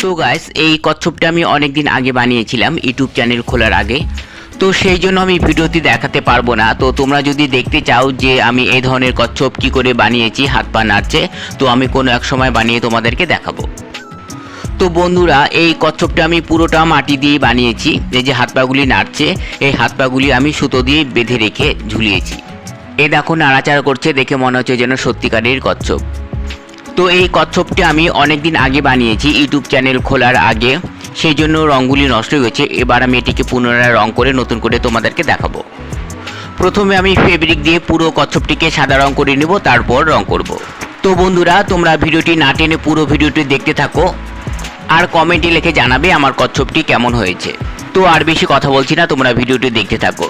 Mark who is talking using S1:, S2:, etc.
S1: তো গাইস এই কচ্ছপটা আমি অনেক দিন আগে বানিয়েছিলাম ইউটিউব চ্যানেল খোলার আগে। তো সেই জন্য আমি ভিডিওটি দেখাতে পারব না। তো তোমরা যদি দেখতে চাও যে আমি এই ধরনের কচ্ছপ কি করে বানিয়েছি, হাত পা নাড়ছে, তো আমি কোনো এক সময় বানিয়ে তোমাদেরকে দেখাবো। তো বন্ধুরা, এই কচ্ছপটা আমি পুরোটা মাটি দিয়ে বানিয়েছি। এই যে হাত পাগুলি নাড়ছে, এই হাত পাগুলি আমি সুতো দিয়ে বেঁধে রেখে ঝুলিয়েছি। এ দেখো, নাড়াচাড়া করছে দেখে মনে হচ্ছে যেন সত্যিকারের কচ্ছপ। তো এই কচ্ছপটি আমি অনেক দিন আগে বানিয়েছি ইউটিউব চ্যানেল খোলার আগে। সেই জন্য রঙগুলি নষ্ট হয়ে গেছে। এবার আমি এটিকে পুনরায় রং করে নতুন করে তোমাদেরকে দেখাবো। প্রথমে আমি ফেব্রিক দিয়ে পুরো কচ্ছপটিকে সাদা রং করে নেব, তারপর রং করব। তো বন্ধুরা, তোমরা ভিডিওটি না টেনে পুরো ভিডিওটি দেখতে থাকো আর কমেন্টে লিখে জানাবে আমার কচ্ছপটি কেমন হয়েছে। তো আর বেশি কথা বলছি না, তোমরা ভিডিওটি দেখতে থাকো।